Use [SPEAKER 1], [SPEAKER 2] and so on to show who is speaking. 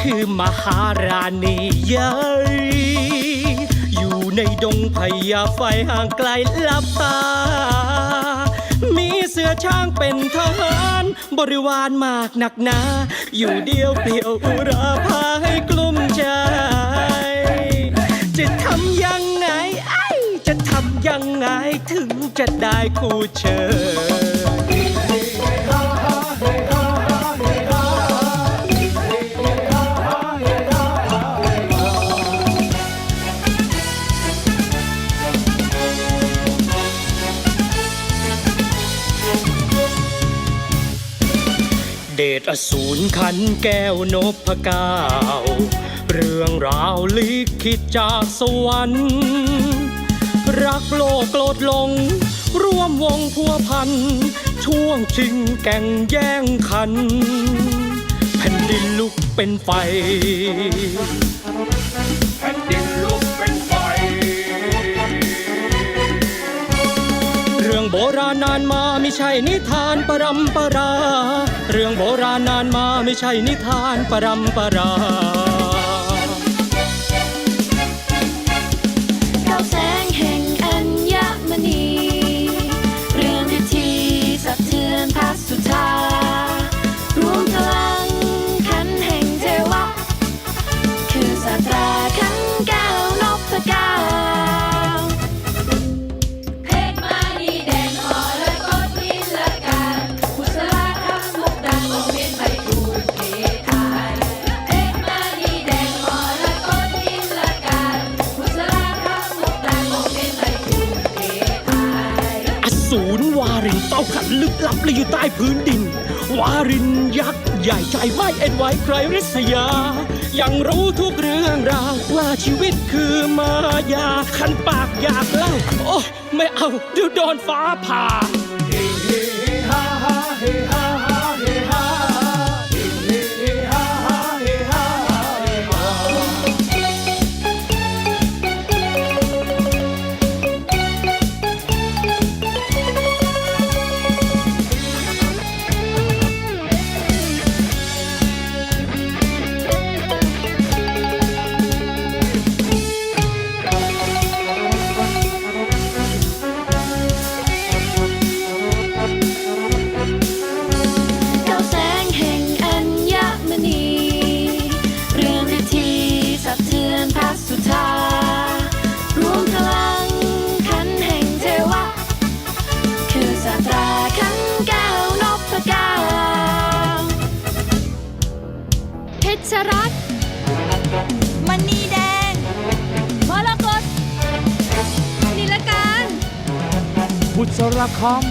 [SPEAKER 1] คือมหาราณีใหญ่อยู่ในดงพญาไฟห่างไกลลับตา มีเสือช้างเป็นทหารบริวารมากหนักหนา อยู่เดียวเปลี่ยวอุราพาให้กลุ้มใจ จะทำยังไงไอจะทำยังไงถึงจะได้คู่เชย เดชอสูรขันแก้วนพก้าเรื่องราวลิขิตจากสวรรค์ รักโลกโกรธลง ร่วมวงพัวพัน ช่วงชิงแก่งแย่งขัน แผ่นดินลุกเป็นไฟ รื่องโบราณนานมาไม่ใช่นิทานปรำปรา เรื่องโบราณนานมาไม่ใช่นิทานปรำปรา
[SPEAKER 2] วารินเต้า
[SPEAKER 1] ขันลึกลับเลยอยู่ใต้พื้นดิน วารินยักษ์ใหญ่ใจไม่เอ็นไหวใครริษยา ยังรู้ทุกเรื่องราวว่าชีวิตคือมายา ขันปากอยากเล่า โอ้ ไม่เอาเดี๋ยวโดนฟ้าผ่า
[SPEAKER 2] สรคอม